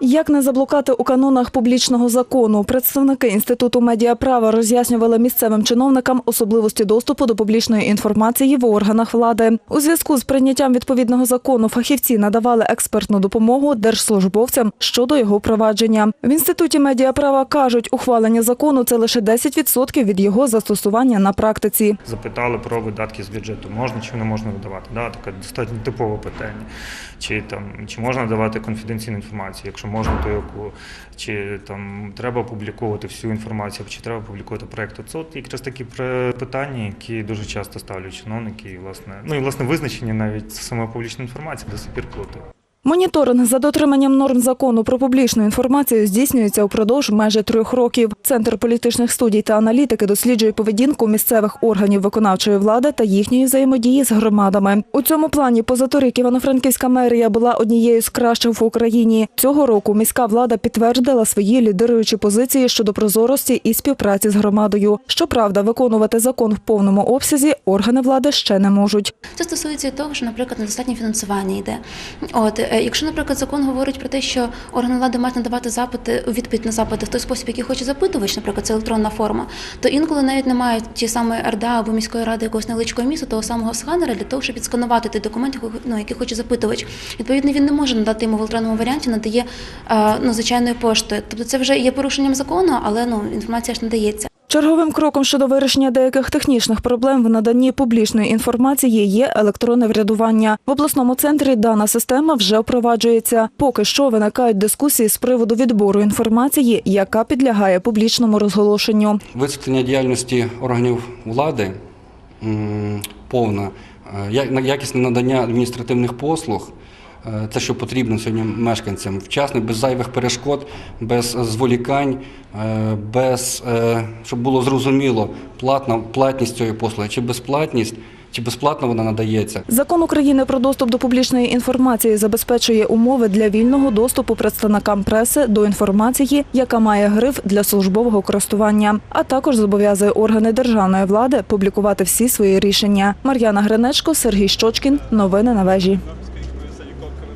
Як не заблукати у канонах публічного закону? Представники інституту медіаправа роз'яснювали місцевим чиновникам особливості доступу до публічної інформації в органах влади. У зв'язку з прийняттям відповідного закону фахівці надавали експертну допомогу держслужбовцям щодо його впровадження. В інституті медіаправа кажуть, ухвалення закону це лише 10% від його застосування на практиці. запитали про видатки з бюджету. Можна чи не можна видавати? Да, таке достатньо типове питання. Чи там чи можна давати конфіденційну інформацію? Якщо можна, то яку? Чи там треба опубліковувати всю інформацію, чи треба опублікувати проєкт? Це от якраз такі питання, які дуже часто ставлять чиновники, і власне, ну і власне визначення навіть самої публічної інформації до сих пір плутає. Моніторинг за дотриманням норм закону про публічну інформацію здійснюється упродовж майже трьох років. Центр політичних студій та аналітики досліджує поведінку місцевих органів виконавчої влади та їхньої взаємодії з громадами. У цьому плані позаторік Івано-Франківська мерія була однією з кращих в Україні. Цього року міська влада підтвердила свої лідируючі позиції щодо прозорості і співпраці з громадою. Щоправда, виконувати закон в повному обсязі органи влади ще не можуть. Це стосується того, що, наприклад, недостатнє фінансування йде. От е, якщо, наприклад, закон говорить про те, що органи влади мають надавати запити відповідь на запити в той спосіб, який хоче запитувач, наприклад, це електронна форма, то інколи навіть немає ті саме РДА або міської ради якогось невеличкого міста, того самого сканера для того, щоб відсканувати той документ, ну, який хоче запитувач. Відповідно, він не може надати йому в електронному варіанті, надає е, ну, звичайною поштою. Тобто це вже є порушенням закону, але ну інформація ж надається. Черговим кроком щодо вирішення деяких технічних проблем в наданні публічної інформації є електронне врядування. В обласному центрі дана система вже впроваджується. Поки що виникають дискусії з приводу відбору інформації, яка підлягає публічному розголошенню. Висвітлення діяльності органів влади повна, е, якісне надання адміністративних послуг. Е, Це, що потрібно сьогодні мешканцям, вчасно, без зайвих перешкод, без зволікань, е, без е, щоб було зрозуміло, платна платність цієї послуги чи безплатність, чи безплатно вона надається. Закон України про доступ до публічної інформації забезпечує умови для вільного доступу представникам преси до інформації, яка має гриф для службового користування, а також зобов'язує органи державної влади публікувати всі свої рішення. Мар'яна Гринечко, Сергій Щочкін. Новини на вежі.